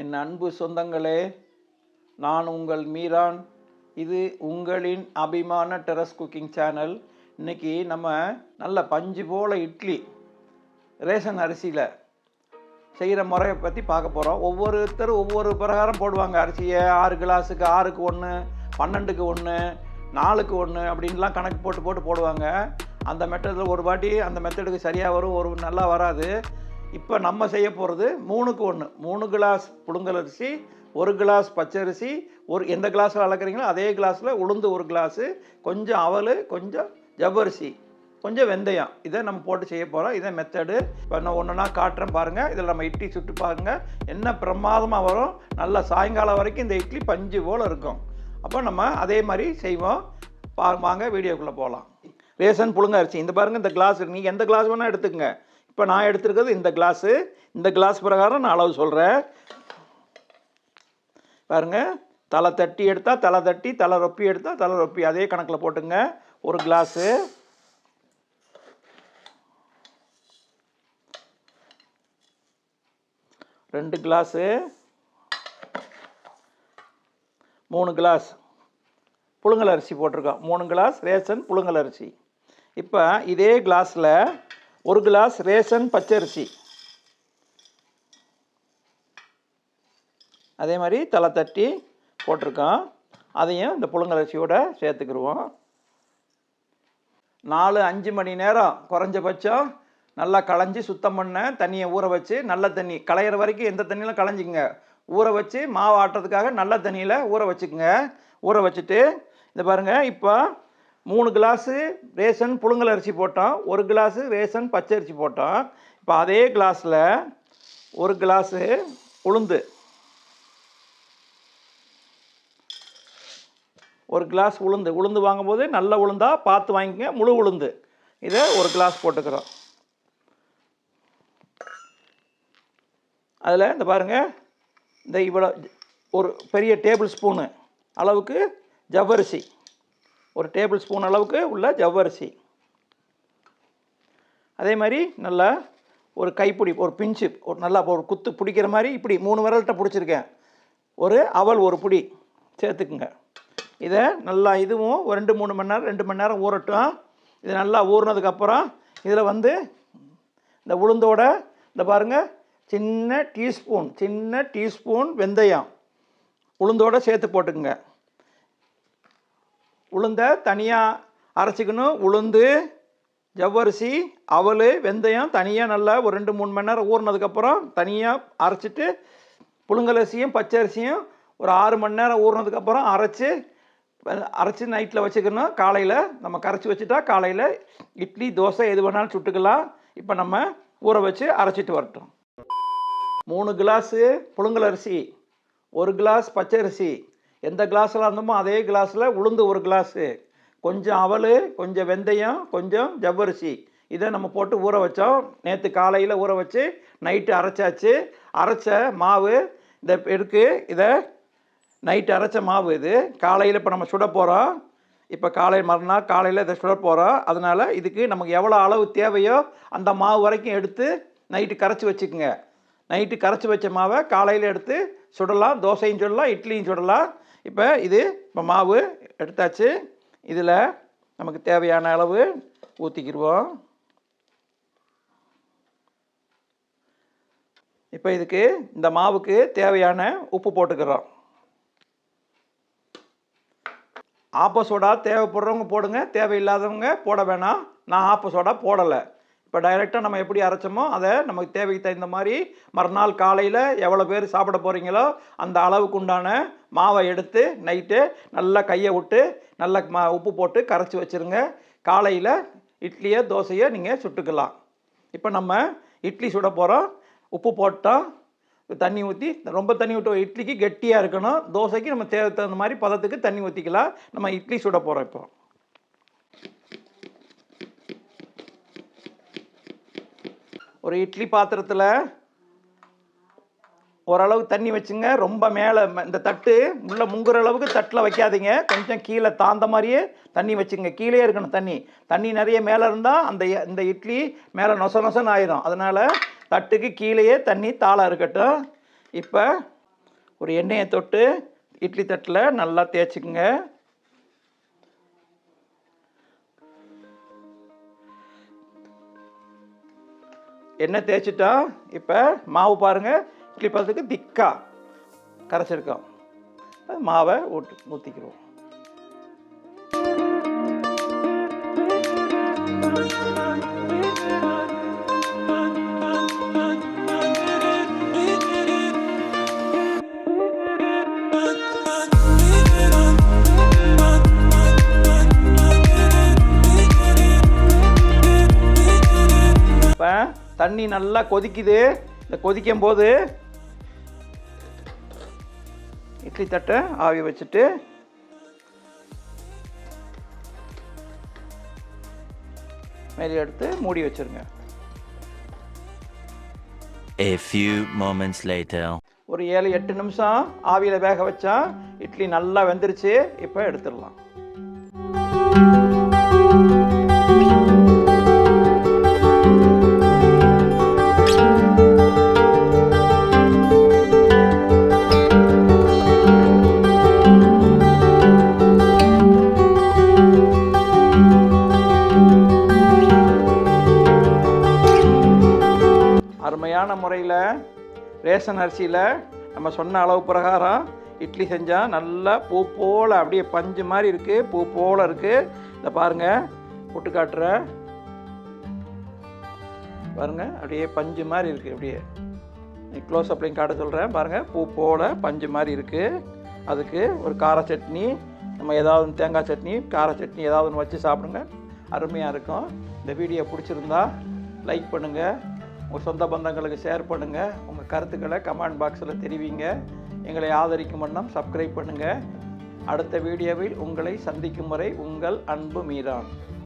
என் அன்பு சொந்தங்களே நான் உங்கள் மீரான். இது உங்களின் அபிமான டெரஸ் குக்கிங் சேனல். இன்னைக்கு நம்ம நல்ல பஞ்சு போல இட்லி ரேஷன் அரிசியில் செய்கிற முறையை பற்றி பார்க்க போகிறோம் ஒவ்வொருத்தரும் ஒவ்வொரு பிரகாரம் போடுவாங்க. அரிசியை ஆறு கிளாஸுக்கு ஆறுக்கு ஒன்று பன்னெண்டுக்கு ஒன்று நாலுக்கு ஒன்று அப்படின்லாம் கணக்கு போட்டு போட்டு போடுவாங்க. அந்த மெத்தடில் ஒரு வாட்டி அந்த மெத்தடுக்கு சரியாக வரும் ஒரு நல்லா வராது. இப்போ நம்ம செய்ய போகிறது மூணுக்கு ஒன்று மூணு கிளாஸ் புழுங்கல் அரிசி ஒரு கிளாஸ் பச்சரிசி ஒரு எந்த கிளாஸில் அளக்குறீங்களோ அதே கிளாஸில் உளுந்து ஒரு கிளாஸு கொஞ்சம் அவல் கொஞ்சம் ஜவ்வரிசி கொஞ்சம் வெந்தயம். இதை நம்ம போட்டு செய்ய போகிறோம் இதை மெத்தடு இப்போ நான் ஒன்றுனா காட்டுறேன் பாருங்கள் இதில் நம்ம இட்லி சுட்டு பாருங்கள் என்ன பிரமாதமாக வரும்? நல்லா சாயங்காலம் வரைக்கும் இந்த இட்லி பஞ்சு போல் இருக்கும். அப்போ நம்ம அதே மாதிரி செய்வோம். பா வாங்க வீடியோக்குள்ளே போகலாம் ரேஷன் புழுங்க அரிசி இந்த பாருங்கள் இந்த கிளாஸ் நீங்கள் எந்த கிளாஸ் வேணால் எடுத்துக்கங்க. இப்போ நான் எடுத்துருக்கிறது இந்த கிளாஸு இந்த கிளாஸ் பிரகாரம் நான் அளவு சொல்கிறேன் பாருங்கள் தலை தட்டி எடுத்தால் தலை தட்டி தலை ரொப்பி எடுத்தால் தலை ரொப்பி. அதே கணக்கில் போட்டுங்க. ஒரு கிளாஸு ரெண்டு கிளாஸு மூணு கிளாஸ் புழுங்கல் அரிசி போட்டிருக்கோம் மூணு கிளாஸ் ரேஷன் புழுங்கல் அரிசி. இப்போ இதே கிளாஸில் ஒரு கிளாஸ் ரேஷன் பச்சரிசி. அதே மாதிரி தலை தட்டி போட்டிருக்கோம் அதையும் இந்த புழுங்கரிசியோடு சேர்த்துக்கிடுவோம் நாலு அஞ்சு மணி நேரம் குறைஞ்சபட்சம் நல்லா களைஞ்சி சுத்தம் பண்ண தண்ணியை ஊற வச்சு நல்ல தண்ணி களையிற வரைக்கும் எந்த தண்ணியிலும் களைஞ்சிங்க ஊற வச்சு மாவு ஆட்டுறதுக்காக நல்ல தண்ணியில் ஊற வச்சுக்கோங்க. ஊற வச்சுட்டு இந்த பாருங்கள் இப்போ மூணு கிளாஸு ரேஷன் புழுங்கல் அரிசி போட்டோம் ஒரு கிளாஸு ரேஷன் பச்சரிசி போட்டோம் இப்போ அதே கிளாஸில் ஒரு கிளாஸு உளுந்து. ஒரு கிளாஸ் உளுந்து. உளுந்து வாங்கும்போது நல்ல உளுந்தாக பார்த்து வாங்கிக்கங்க முழு உளுந்து. இதை ஒரு கிளாஸ் போட்டுக்கிறோம். அதில் இந்த பாருங்கள் இந்த இவ்வளோ ஒரு பெரிய டேபிள் ஸ்பூனு அளவுக்கு ஜவ்வரிசி. ஒரு டேபிள் ஸ்பூன் அளவுக்கு உள்ள ஜவ்வரிசி. அதே மாதிரி நல்லா ஒரு கைப்பிடி ஒரு பிஞ்சு ஒரு நல்லா ஒரு குத்து பிடிக்கிற மாதிரி இப்படி மூணு விரல்கிட்ட பிடிச்சிருக்கேன். ஒரு அவல் ஒரு பிடி சேர்த்துக்குங்க. இதை நல்லா இதுவும் ஒரு ரெண்டு மூணு மணி நேரம் ரெண்டு மணி நேரம் ஊறட்டும். இது நல்லா ஊறினதுக்கப்புறம் இதில் வந்து இந்த உளுந்தோட இந்த பாருங்கள் சின்ன டீஸ்பூன் சின்ன டீஸ்பூன் வெந்தயம் உளுந்தோட சேர்த்து போட்டுக்குங்க. உளுந்தை தனியாக அரைச்சிக்கணும். உளுந்து ஜவ்வரிசி அவல் வெந்தயம் தனியாக நல்லா ஒரு ரெண்டு மூணு மணி நேரம் ஊறினதுக்கப்புறம் தனியாக அரைச்சிட்டு புழுங்கலரிசியும் பச்சரிசியும் ஒரு ஆறு மணி நேரம் ஊறினதுக்கப்புறம் அரைச்சி அரைச்சி நைட்டில் வச்சுக்கணும். காலையில் நம்ம கரைச்சி வச்சுட்டா காலையில் இட்லி தோசை எது வேணாலும் சுட்டுக்கலாம். இப்போ நம்ம ஊற வச்சு அரைச்சிட்டு வரட்டும். மூணு கிளாஸு புழுங்கல் அரிசி ஒரு கிளாஸ் பச்சரிசி எந்த கிளாஸில் இருந்தோமோ அதே கிளாஸில் உளுந்து ஒரு கிளாஸு. கொஞ்சம் அவல் கொஞ்சம் வெந்தயம் கொஞ்சம் ஜவ்வரிசி. இதை நம்ம போட்டு ஊற வச்சோம். நேற்று காலையில் ஊற வச்சு நைட்டு அரைச்சாச்சு. அரைச்ச மாவு இந்த எடுக்கு இதை நைட்டு அரைச்ச மாவு இது. காலையில் இப்போ நம்ம சுட போகிறோம் இப்போ காலை மறுநாள் காலையில் இதை சுட போகிறோம் அதனால் இதுக்கு நமக்கு எவ்வளோ அளவு தேவையோ அந்த மாவு வரைக்கும் எடுத்து நைட்டு கரைச்சி வச்சுக்குங்க. நைட்டு கரைச்சி வச்ச மாவை காலையில் எடுத்து சுடலாம். தோசையும் சுடலாம் இட்லியும் சுடலாம். இப்போ இது இப்போ மாவு எடுத்தாச்சு. இதில் நமக்கு தேவையான அளவு ஊற்றிக்கிடுவோம் இப்போ இதுக்கு இந்த மாவுக்கு தேவையான உப்பு போட்டுக்கிறோம். ஆப்ப சோடா தேவைப்படுறவங்க போடுங்க தேவையில்லாதவங்க போட வேணாம். நான் ஆப்ப சோடா போடலை. இப்போ டைரெக்டாக நம்ம எப்படி அரைச்சோமோ அதை நமக்கு தேவைக்கு தகுந்த மாதிரி மறுநாள் காலையில் எவ்வளோ பேர் சாப்பிட போகிறீங்களோ அந்த அளவுக்கு உண்டான மாவை எடுத்து நைட்டு நல்லா கையை விட்டு நல்லா மா உப்பு போட்டு கரைச்சி வச்சுருங்க. காலையில் இட்லியோ தோசையோ நீங்கள் சுட்டுக்கலாம். இப்போ நம்ம இட்லி சுட போகிறோம் உப்பு போட்டோம் தண்ணி ஊற்றி ரொம்ப தண்ணி விட்டு இட்லிக்கு கெட்டியாக இருக்கணும். தோசைக்கு நம்ம தேவை தகுந்த மாதிரி பதத்துக்கு தண்ணி ஊற்றிக்கலாம் நம்ம இட்லி சுட போகிறோம் இப்போ. ஒரு இட்லி பாத்திரத்தில் ஓரளவு தண்ணி வச்சுங்க. ரொம்ப மேலே இந்த தட்டு உள்ளே முங்குற அளவுக்கு தட்டில் வைக்காதீங்க. கொஞ்சம் கீழே தாந்த மாதிரியே தண்ணி வச்சுங்க. கீழே இருக்கணும் தண்ணி. தண்ணி நிறைய மேலே இருந்தால் அந்த இந்த இட்லி மேலே நொச நொசன்னு ஆயிரும். அதனால் தட்டுக்கு கீழேயே தண்ணி தாளாக இருக்கட்டும். இப்போ ஒரு எண்ணெயை தொட்டு இட்லி தட்டில் நல்லா தேய்ச்சிக்குங்க. எண்ணெய் தேய்ச்சிட்டா இப்போ மாவு பாருங்கள் இட்லி பதத்துக்கு திக்காக கரைச்சிருக்கோம் மாவை ஊட்டு ஊற்றிக்கிடுவோம் தண்ணி நல்லா கொதிக்குது. இந்த கொதிக்கும் போது இட்லி தட்டை ஆவி வச்சுட்டு மேலே எடுத்து மூடி வச்சிருங்க. A few moments later. ஒரு ஏழு எட்டு நிமிஷம் ஆவியில் வேக வச்சா இட்லி நல்லா வெந்துருச்சு. இப்போ எடுத்துடலாம். அருமையான முறையில் ரேஷன் அரிசியில் நம்ம சொன்ன அளவு பிரகாரம் இட்லி செஞ்சால் நல்லா பூ போல் அப்படியே பஞ்சு மாதிரி இருக்குது பூ போல் இருக்குது இதை பாருங்கள் போட்டு காட்டுறேன். பாருங்கள் அப்படியே பஞ்சு மாதிரி இருக்குது அப்படியே. க்ளோஸ் அப்லையும் காட்ட சொல்கிறேன் பாருங்கள் பூ போல் பஞ்சு மாதிரி இருக்குது அதுக்கு ஒரு கார சட்னி நம்ம ஏதாவது தேங்காய் சட்னி கார சட்னி ஏதாவது ஒன்று வச்சு சாப்பிடுங்க. அருமையாக இருக்கும். இந்த வீடியோ பிடிச்சிருந்தா லைக் பண்ணுங்கள் உங்கள் சொந்த பந்தங்களுக்கு ஷேர் பண்ணுங்கள் உங்கள் கருத்துக்களை கமெண்ட் பாக்ஸில் தெரிவிங்க. எங்களை ஆதரிக்கும் வண்ணம் சப்ஸ்கிரைப் பண்ணுங்கள் அடுத்த வீடியோவில் உங்களை சந்திக்கும் வரை உங்கள் அன்பு மீரான்.